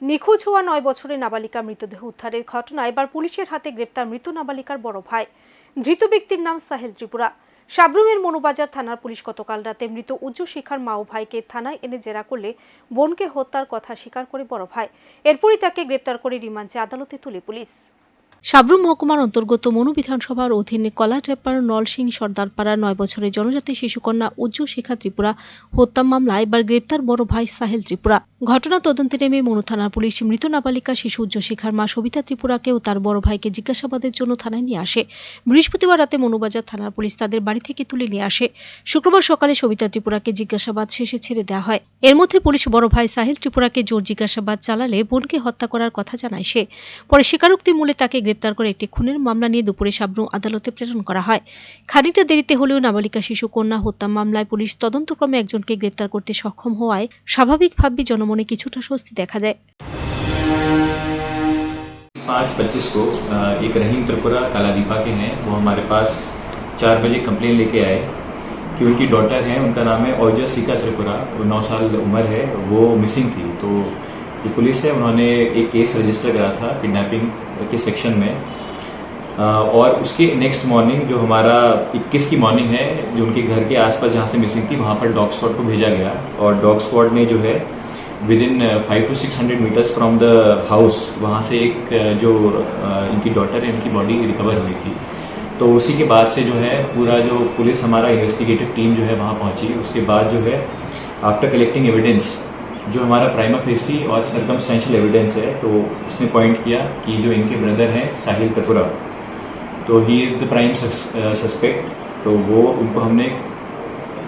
নিখোঁজ হওয়া নয় বছরের নাবালিকা মৃতদেহ উদ্ধারের ঘটনায় এবার পুলিশের হাতে গ্রেপ্তার মৃত নাবালিকার বড় ভাই। ধৃত ব্যক্তির নাম সাহেল ত্রিপুরা। সাবরুমের মনোবাজার থানার পুলিশ গতকাল রাতে মৃত উজ্জ্ব শিখার মা ও ভাইকে থানায় এনে জেরা করলে বোনকে হত্যার কথা স্বীকার করে বড় ভাই। এরপরই তাকে গ্রেপ্তার করে রিমান্ডে আদালতে তুলে পুলিশ। সাবরুম মহকুমার অন্তর্গত মনু বিধানসভার অধীনে কলাটেপার নলসিং সর্দারপাড়া নয় বছরের জনজাতি শিশুকন্যা উজ্জ্ব শিখা ত্রিপুরা হত্যা মামলায় এবার গ্রেপ্তার বড় ভাই সাহেল ত্রিপুরা। ঘটনা তদন্তে নেমে মনু থানার পুলিশ মৃত নাবালিকা শিশু উজ্জ্ব শিখার মা সবিতা ত্রিপুরাকে ও তার বড় ভাইকে জিজ্ঞাসাবাদের জন্য থানায় নিয়ে আসে। বৃহস্পতিবার রাতে মনুবাজার থানার পুলিশ তাদের বাড়ি থেকে তুলে নিয়ে আসে। শুক্রবার সকালে সবিতা ত্রিপুরাকে জিজ্ঞাসাবাদ শেষে ছেড়ে দেওয়া হয়। এর মধ্যে পুলিশ বড় ভাই সাহিল ত্রিপুরাকে জোর জিজ্ঞাসাবাদ চালালে বোনকে হত্যা করার কথা জানায় সে। পরে স্বীকারোক্তি মূলে তাকে গ্রেপ্তার করে একটি খুনের মামলা নিয়ে দুপুরে সাবরুম আদালতে প্রেরণ করা হয় খানিকটা দেরিতে হলেও নাবালিকা শিশু কন্যা হত্যা মামলায় পুলিশ তদন্তক্রমে একজনকে গ্রেপ্তার করতে সক্ষম হওয়ায় স্বাভাবিকভাবেই জনমনে কিছুটা স্বস্তি দেখা দেয় पाँच पच्चीस को अ, एक रहीम त्रिपुरा कालादीपा के हैं वो हमारे पास चार बजे कंप्लेन लेके आए कि उनकी डॉटर है उनका नाम है औजा सिका त्रिपुरा वो नौ साल उम्र है वो मिसिंग थी तो जो पुलिस है, उन्होंने एक केस रजिस्टर करा था किडनैपिंग के सेक्शन में। और उसके नेक्स्ट मॉर्निंग जो हमारा 21 की मॉर्निंग है, जो उनके घर के आसपास जहाँ से मिसिंग थी, वहाँ पर डॉग स्क्वाड को भेजा गया। और डॉग स्क्वाड ने जो है within five two six hundred metres from the house वहाँ से एक, जो इनकी डॉटर है, इनकी बॉडी रिकवर हुई थी। तो उसी के बाद से जो है, पूरा जो पुलिस हमारा इन्वेस्टिगेटिव टीम जो है, वहाँ पहुँची। उसके बाद जो है आफ्टर कलेक्टिंग एविडेंस जो हमारा प्राइमा फेसी और सरकमस्टेंशियल एविडेंस है तो उसने पॉइंट किया कि जो इनके ब्रदर हैं, साहिल कपूरा तो he is the prime suspect तो वो, उनको हमने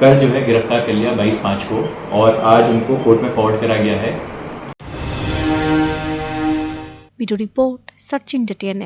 कल जो है गिरफ़्तार कर लिया बाईस पाँच को, और आज उनको कोर्ट में फॉरवर्ड करा गया है। रिपोर्ट, सचिन डटेन